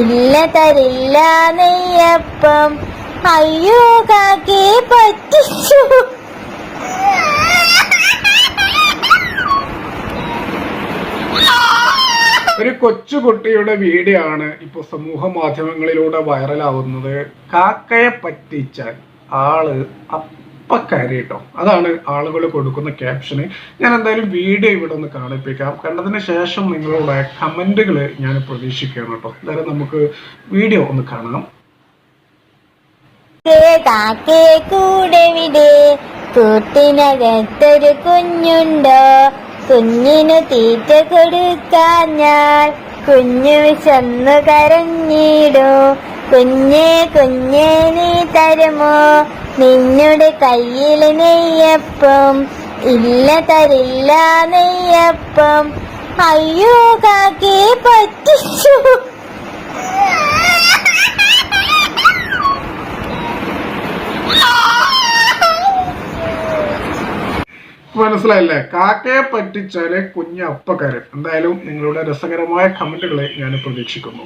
ഇല്ല തരില്ല നെയ്യപ്പം അയ്യോ കാക്കേ പറ്റിച്ചു. ഒരു കൊച്ചുകുട്ടിയുടെ വീഡിയോ ആണ് ഇപ്പോൾ സമൂഹ മാധ്യമങ്ങളിലൂടെ വൈറലാവുന്നത്. കാക്കയെ പറ്റിച്ചാൽ ആൾ അപ്പ കേട്ടോ. അതാണ് ആളുകൾ കൊടുക്കുന്ന ക്യാപ്ഷന് ഞാൻ എന്തായാലും വീഡിയോ ഇവിടെ ഒന്ന് കാണിപ്പിക്കാം. കണ്ടതിന് ശേഷം നിങ്ങളുടെ കമന്റുകൾ ഞാൻ പ്രതീക്ഷിക്കുകയാണ് കേട്ടോ. എന്തായാലും നമുക്ക് വീഡിയോ ഒന്ന് കാണാം. കൂട്ടിനകത്തൊരു കുഞ്ഞുണ്ടോ? കുഞ്ഞിനു തീറ്റ കൊടുക്കാൻ ഞാൻ കുഞ്ഞു വിശന്നു കരഞ്ഞിടൂ. കുഞ്ഞേ കുഞ്ഞേ നീ തരുമോ? നിന്നുടെ കയ്യിൽ നെയ്യപ്പം ഇല്ല തരില്ല നെയ്യപ്പം. അയ്യോ കാക്കേ പറ്റിച്ചു. മനസ്സിലായില്ലേ? കാക്കയെ പറ്റിച്ചാലേ കുഞ്ഞ് അപ്പക്കാരൻ എന്തായാലും നിങ്ങളുടെ രസകരമായ കമന്റുകളെ ഞാൻ പ്രതീക്ഷിക്കുന്നു